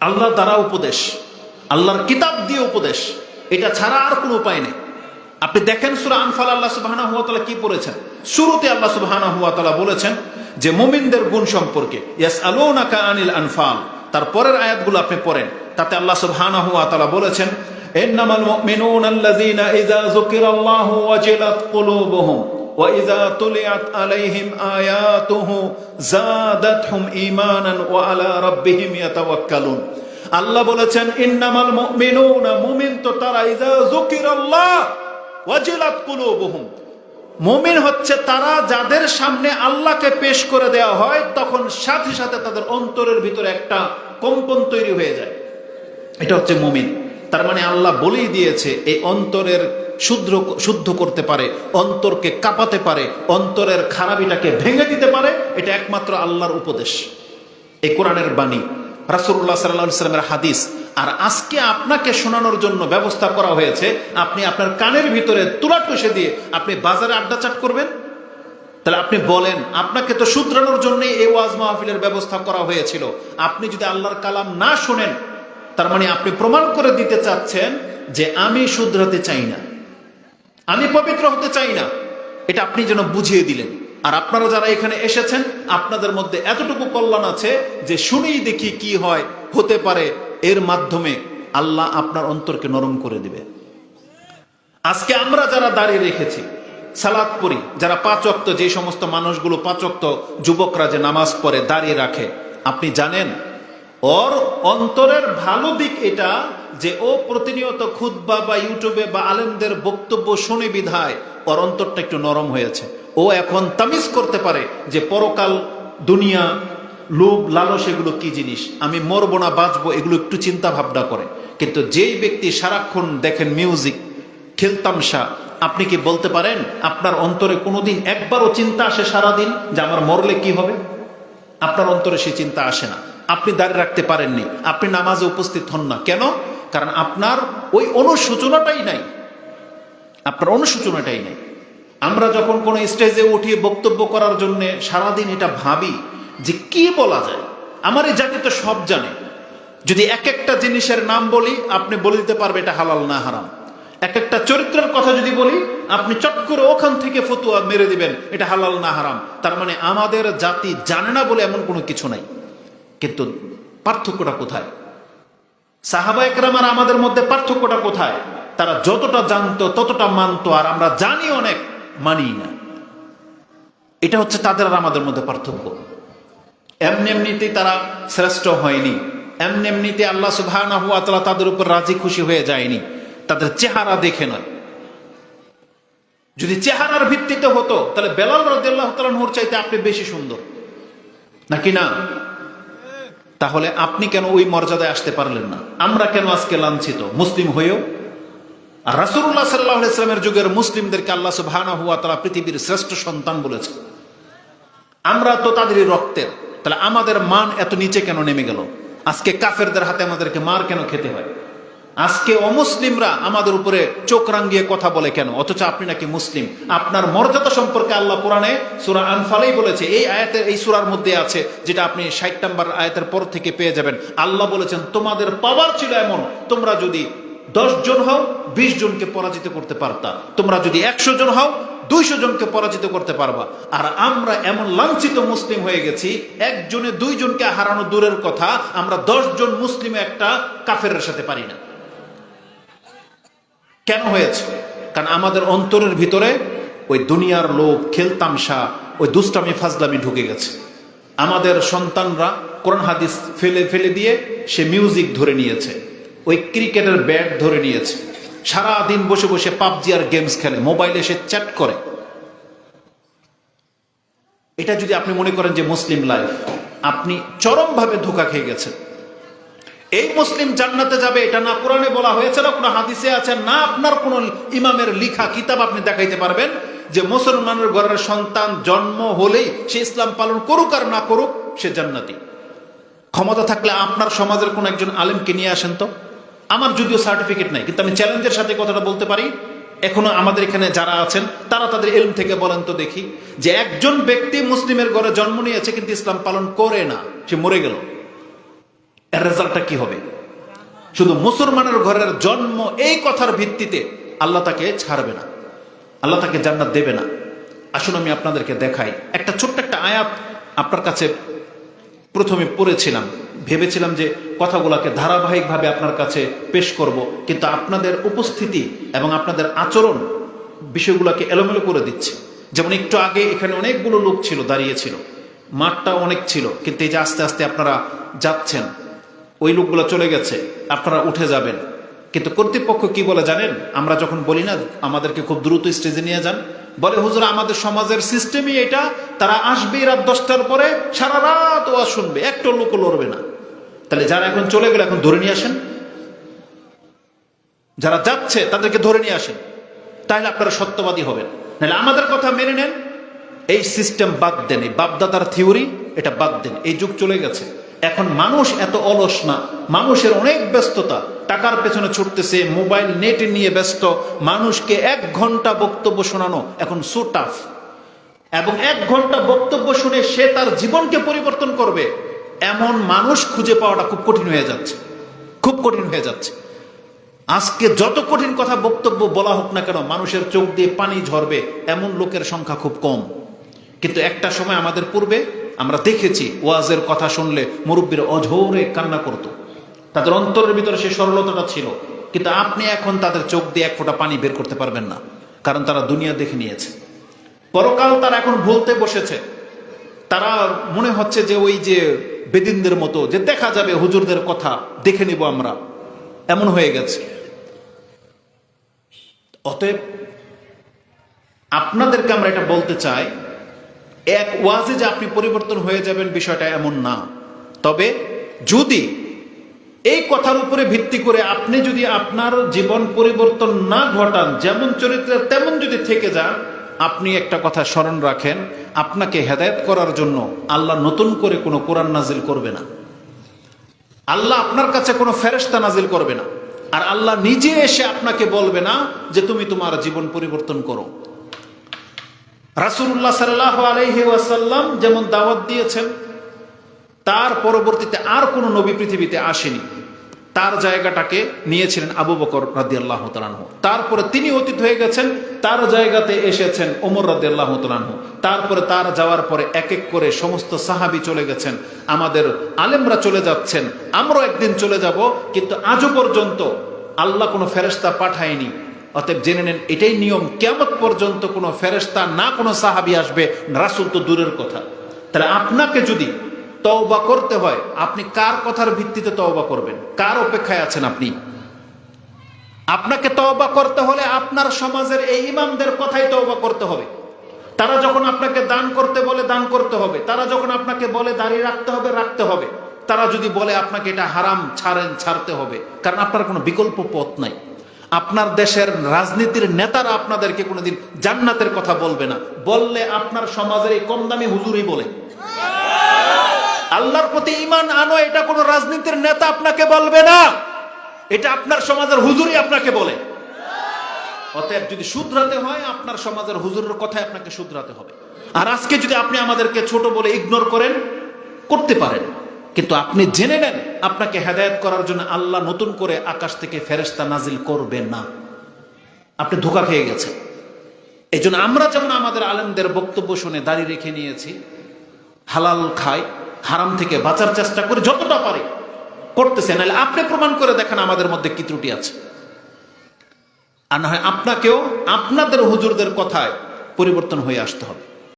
আল্লাহ দ্বারা উপদেশ, আল্লাহর কিতাব দিয়ে উপদেশ, এটা ছাড়া আর কোনো উপায় নেই। আপনি দেখেন সুরা আনফাল, আল্লাহ সুবাহানা হুয়া তালা কি পড়েছেন? শুরুতে আল্লাহ সুবাহানা হুয়া তালা বলেছেন যে, মুমিনদের গুণ সম্পর্কে ইয়াস আলোনাকা আনিল আনফাল, তার পরের আয়াতগুলো আপনি পড়েন, তাতে আল্লাহ সুবহানাহু ওয়া তাআলা বলেছেন, ইন্নামাল মুমিনুনা আল্লাযীনা ইযা যুকিরাল্লাহু ওয়াজিলাত কুলুবুহুম। তুলিয়াত আলাইহিম আয়াতুহু যাদাতহুম ঈমানান ওয়া আলা রাব্বিহিম ইয়াতাওয়াক্কালুন আল্লাহ বলেছেন, ইন্নামাল মুমিনুনা, মুমিন তো তারা, ইযা যুকিরাল্লাহ ওয়াজিলাত কুলুবুহুম। মুমিন হচ্ছে তারা যাদের সামনে আল্লাহকে পেশ করে দেওয়া হয়, তখন সাথে সাথে তাদের অন্তরের ভিতরে একটা কম্পন তৈরি হয়ে যায়। এটা হচ্ছে মুমিন। তার মানে আল্লাহ বলেই দিয়েছে, এই অন্তরের শুদ্ধ শুদ্ধ করতে পারে, অন্তরকে কাঁপাতে পারে, অন্তরের খারাপিটাকে ভেঙে দিতে পারে, এটা একমাত্র আল্লাহর উপদেশ। এই কোরআনের বাণী রাসুল্লাহ সাল্লাহ সাল্লামের হাদিস, আর আজকে আপনাকে শোনানোর জন্য ব্যবস্থা করা হয়েছে, আপনি আপনার কানের ভিতরে তুলা টুসে দিয়ে আপনি বাজারে আড্ডা চাট করবেন? তাহলে আপনি বলেন, আপনাকে তো শুধরানোর জন্য এই ওয়াজ মাহফিলের ব্যবস্থা করা হয়েছিল। আপনি যদি আল্লাহর কালাম না শোনেন, তার মানে আপনি প্রমাণ করে দিতে চাচ্ছেন যে আমি শুধরাতে চাই না। আমি পবিত্র হতে চাই না। এটা আপনি যেন বুঝিয়ে দিলেন। আর আপনারা যারা এখানে এসেছেন, আপনাদের মধ্যে এতটুকু কল্যাণ আছে যে শুনেই দেখি কি হয়, হতে পারে। এর মাধ্যমে আল্লাহ আপনার অন্তরকে নরম করে দিবে। আজকে আমরা যারা দাঁড়িয়ে রেখেছি সালাদ পড়ি, যারা পাঁচ অক্ত যে সমস্ত মানুষগুলো, পাঁচ অক্ত যুবকরা যে নামাজ পড়ে, দাঁড়িয়ে রাখে, আপনি জানেন ওর অন্তরের ভালো দিক এটা যে ও প্রতিনিয়ত খুদ্া বা ইউটিউবে বা আলেমদের বক্তব্য শুনে বিধায় ওর অন্তরটা একটু নরম হয়েছে। ও এখন তামিজ করতে পারে যে পরকাল, দুনিয়া, লোভ, লালস এগুলো কি জিনিস? আমি মরবো না, বাঁচবো, এগুলো একটু চিন্তা ভাবনা করে। কিন্তু যেই ব্যক্তি সারাক্ষণ দেখেন মিউজিক খেলতামশা আপনি কি বলতে পারেন, আপনার অন্তরে কোনোদিন একবারও চিন্তা আসে সারাদিন যে আমার মরলে কি হবে? আপনার অন্তরে সে চিন্তা আসে না। আপনি দাঁড়িয়ে রাখতে পারেননি। আপনি নামাজে উপস্থিত হন না। কেন? কারণ আপনার ওই অনুসূচনাটাই নাই। আপনার অনুসূচনাটাই নাই। আমরা যখন কোনো স্টেজে উঠিয়ে বক্তব্য করার জন্য, সারাদিন এটা ভাবি যে কি বলা যায়। আমার এই জাতি তো সব জানে। যদি এক একটা জিনিসের নাম বলি, আপনি বলে দিতে পারবে এটা হালাল না হারাম। এক একটা চরিত্রের কথা যদি বলি, আপনি চট করে ওখান থেকে ফতুয়া মেরে দিবেন, এটা হালাল না হারাম। তার মানে আমাদের জাতি জানে না বলে এমন কোনো কিছু নাই। কিন্তু পার্থক্যটা কোথায়? সাহাবা একরাম আমাদের মধ্যে পার্থক্যটা কোথায়? তারা যতটা জানতো, ততটা মানতো, আর আমরা জানি অনেক মানি না। এটা হচ্ছে তাদের আর আমাদের মধ্যে পার্থক্য। এমনি এমনিতেই তারা শ্রেষ্ঠ হয়নি। এমনি এমনিতে আল্লাহ সুবহানা হুয়া তালা তাদের উপর রাজি খুশি হয়ে যায়নি। তাদের চেহারা দেখে নয়। যদি চেহারার ভিত্তিতে হতো, তাহলে বেলাল রাদিয়াল্লাহু তাআলার চাইতে আপনি বেশি সুন্দর। নাকি না? তাহলে আপনি কেন ওই মর্যাদায় আসতে পারলেন না? আমরা কেন আজকে লাঞ্ছিত? মুসলিম হয়েও? আর রাসুল্লাহ সাল্লাহ ইসলামের যুগের মুসলিমদেরকে আল্লাহ ভানা হুয়া তারা পৃথিবীর শ্রেষ্ঠ সন্তান বলেছে আমরা তো তাদেরই রক্তের। তাহলে আমাদের মান এত নিচে কেন নেমে গেল? আজকে কাফেরদের হাতে আমাদেরকে মার কেন খেতে হয়? আজকে অমুসলিমরা আমাদের উপরে চোখ রাঙ্গিয়ে কথা বলে কেন? অথচ আপনি নাকি মুসলিম। আপনার মর্যাদা সম্পর্কে আল্লাহ কোরআনে সুরা আনফালেই বলেছে, এই আয়াতের, এই সুরার মধ্যে আছে, যেটা আপনি ষাট নম্বর আয়াতের পর থেকে পেয়ে যাবেন। আল্লাহ বলেছেন, তোমাদের পাওয়ার ছিল এমন, তোমরা যদি দশ জন হও, বিশ জনকে পরাজিত করতে পারতা। তোমরা যদি একশো জন হও, দুইশো জনকে পরাজিত করতে পারবা। আর আমরা এমন লাঞ্ছিত মুসলিম হয়ে গেছি, একজনে দুইজনকে হারানো দূরের কথা, আমরা দশ জন মুসলিম একটা কাফের সাথে পারি না। কেন হয়েছে? কারণ আমাদের অন্তরের ভিতরে ওই দুনিয়ার লোভ, খেলতামশা, ওই দুষ্টামি, ফাজলামি ঢুকে গেছে। আমাদের সন্তানরা কোরআন হাদিস ফেলে ফেলে দিয়ে সে মিউজিক ধরে নিয়েছে, ওই ক্রিকেটের ব্যাট ধরে নিয়েছে। সারা দিন বসে বসে পাবজি আর গেমস খেলে, মোবাইলে সে চ্যাট করে। এটা যদি আপনি মনে করেন যে মুসলিম লাইফ, আপনি চরমভাবে ধোকা খেয়ে গেছেন। এই মুসলিম জান্নাতে যাবে, এটা না কোরআনে বলা হয়েছে, না কোনো হাদিসে আছে, না আপনার কোন ইমামের লিখা কিতাব আপনি দেখাইতে পারবেন যে মুসলমানের ঘরের সন্তান জন্ম হলেই সে ইসলাম পালন করুক আর না করুক, সে জান্নাতি। ক্ষমতা থাকলে আপনার সমাজের কোন একজন আলেমকে নিয়ে আসেন তো? আমার যদিও সার্টিফিকেট নাই, কিন্তু আমি চ্যালেঞ্জের সাথে কথাটা বলতে পারি। এখনও আমাদের এখানে যারা আছেন, তারা তাদের এলম থেকে বলেন তো দেখি, যে একজন ব্যক্তি মুসলিমের ঘরে জন্ম নিয়েছে, কিন্তু ইসলাম পালন করে না, সে মরে গেল। এর রেজাল্টটা কি হবে? শুধু মুসলমানের ঘরের জন্ম এই কথার ভিত্তিতে আল্লাহ তাকে ছাড়বে না। আল্লাহ তাকে জান্নাত দেবে না। আসুন আমি আপনাদেরকে দেখাই। একটা ছোট্ট একটা আয়াত আপনার কাছে প্রথমে পড়েছিলাম। ভেবেছিলাম যে কথাগুলোকে ধারাবাহিকভাবে আপনার কাছে পেশ করব, কিন্তু আপনাদের উপস্থিতি এবং আপনাদের আচরণ বিষয়গুলোকে এলোমেলো করে দিচ্ছে। যেমন একটু আগে এখানে অনেকগুলো লোক ছিল দাঁড়িয়েছিল মাঠটা অনেক ছিল, কিন্তু এই যে আস্তে আস্তে আপনারা যাচ্ছেন ওই লোকগুলো চলে গেছে আপনারা উঠে যাবেন। কিন্তু কর্তৃপক্ষ কি বলে জানেন? আমরা যখন বলি না, আমাদেরকে খুব দ্রুত স্টেজে নিয়ে যান। বলে, হুজুর, আমাদের সমাজের সিস্টেমই এটা। তারা আসবে রাত দশটার পরে, সারা রাত ওয়াজ শুনবে। একটা লোক লড়বে না। তাহলে যারা এখন চলে গেলে এখন ধরে নিয়ে আসেন। যারা যাচ্ছে, তাদেরকে ধরে নিয়ে আসেন। তাহলে আপনারা সত্যবাদী হবেন। নাহলে আমাদের কথা মেনে নেন। এই সিস্টেম বাদ দেন। এই বাপদাদার থিওরি এটা বাদ দেন। এই যুগ চলে গেছে। এখন মানুষ এত অলস না। মানুষের অনেক ব্যস্ততা। টাকার পেছনে ছুটতেছে, মোবাইল, নেট নিয়ে ব্যস্ত। মানুষকে এক ঘণ্টা বক্তব্য শোনানো এখন সো টাফ এবং এক ঘণ্টা বক্তব্য শুনে সে তার জীবনকে পরিবর্তন করবে। এমন মানুষ খুঁজে পাওয়াটা খুব কঠিন হয়ে যাচ্ছে। খুব কঠিন হয়ে যাচ্ছে। আজকে যত কঠিন কথা বক্তব্য বলা হোক না কেন, মানুষের চোখ দিয়ে পানি ঝরবে। এমন লোকের সংখ্যা খুব কম। কিন্তু একটা সময় আমাদের পূর্বে আমরা দেখেছি ওয়াজের কথা শুনলে মুরব্বীর অঝোরে কান্না করত। তাদের অন্তরের ভিতরে সেই সরলতাটা ছিল। কিন্তু আপনি এখন তাদের চোখ দিয়ে এক ফোঁটা পানি বের করতে পারবেন না, কারণ তারা দুনিয়া দেখে নিয়েছে। পরকাল তারা এখন ভুলতে বসেছে। তারা মনে হচ্ছে যে ওই যে বেদিনদের মতো, যে দেখা যাবে হুজুরদের কথা, দেখে নিব আমরা। এমন হয়ে গেছে। অতএব আপনাদেরকে আমরা এটা বলতে চাই এক ওয়াজে যে আপনি পরিবর্তন হয়ে যাবেন বিষয়টা এমন না। তবে যদি এই কথার উপরে ভিত্তি করে আপনি যদি আপনার জীবন পরিবর্তন না ঘটান, যেমন চরিত্রের তেমন যদি থেকে যান, আপনি একটা কথা স্মরণ রাখেন, আপনাকে হেদায়ত করার জন্য আল্লাহ নতুন করে কোনো কোরআন নাজিল করবে না। আল্লাহ আপনার কাছে কোনো ফেরেস্তা নাজিল করবে না। আর আল্লাহ নিজে এসে আপনাকে বলবে না যে তুমি তোমার জীবন পরিবর্তন করো। রাসুল্লাহ সাল্লাহ আলহি ওয়াসাল্লাম যেমন দাওয়াত দিয়েছেন, তার পরবর্তীতে আর কোনো নবী পৃথিবীতে আসেনি। তার জায়গাটাকে নিয়েছিলেন আবু বকর রাদি আল্লাহ তালানহ তারপরে তিনি অতীত হয়ে গেছেন, তার জায়গাতে এসেছেন ওমর রাদি আল্লাহ তালানহ তারপরে তার যাওয়ার পরে এক এক করে সমস্ত সাহাবি চলে গেছেন, আমাদের আলেমরা চলে যাচ্ছেন, আমরাও একদিন চলে যাব, কিন্তু আজও পর্যন্ত আল্লাহ কোনো ফেরেস্তা পাঠায়নি। অতএব জেনে নেন, এটাই নিয়ম। কেমন পর্যন্ত কোনো ফেরেস্তা না কোনো সাহাবি আসবে। রাসুল তো দূরের কথা। তাহলে আপনাকে যদি তওবা করতে হয়, আপনি কার কথার ভিত্তিতে তওবা করবেন? কার অপেক্ষায় আছেন আপনি? আপনাকে তওবা করতে হলে আপনার সমাজের এই ইমামদের কথাই তওবা করতে হবে। তারা যখন আপনাকে দান করতে বলে, দান করতে হবে। তারা যখন আপনাকে বলে, দাঁড়িয়ে রাখতে হবে রাখতে হবে। তারা যদি বলে, আপনাকে এটা হারাম, ছাড়েন, ছাড়তে হবে। কারণ আপনার কোনো বিকল্প পথ নাই। আপনার দেশের রাজনীতির নেতারা আপনাদেরকে কোনোদিন জান্নাতের কথা বলবে না। বললে আপনার সমাজের এই কম দামি হুজুরই বলে। আল্লাহর প্রতি ইমান আনো, এটা কোনো রাজনীতির নেতা আপনাকে বলবে না। এটা আপনার সমাজের হুজুরই আপনাকে বলে। অতএব যদি শুধরাতে হয়, আপনার সমাজের হুজুরের কথাই আপনাকে শুধরাতে হবে। আর আজকে যদি আপনি আমাদেরকে ছোট বলে ইগনোর করেন, করতে পারেন। কিন্তু আপনি জেনে নেন আপনাকে হেদায়ত করার জন্য আল্লাহ নতুন করে আকাশ থেকে ফেরেস্তা নাজিল করবেন না। আপনি ধোকা খেয়ে গেছেন। এই জন্য আমরা যেমন আমাদের আলেমদের বক্তব্য শুনে দাঁড়িয়ে রেখে নিয়েছি, হালাল খাই, হারাম থেকে বাঁচার চেষ্টা করে, যতটা পারে করতেছে। নাহলে আপনি প্রমাণ করে দেখেন আমাদের মধ্যে কি ত্রুটি আছে। আর না হয় আপনাকেও আপনাদের হুজুরদের কথায় পরিবর্তন হয়ে আসতে হবে।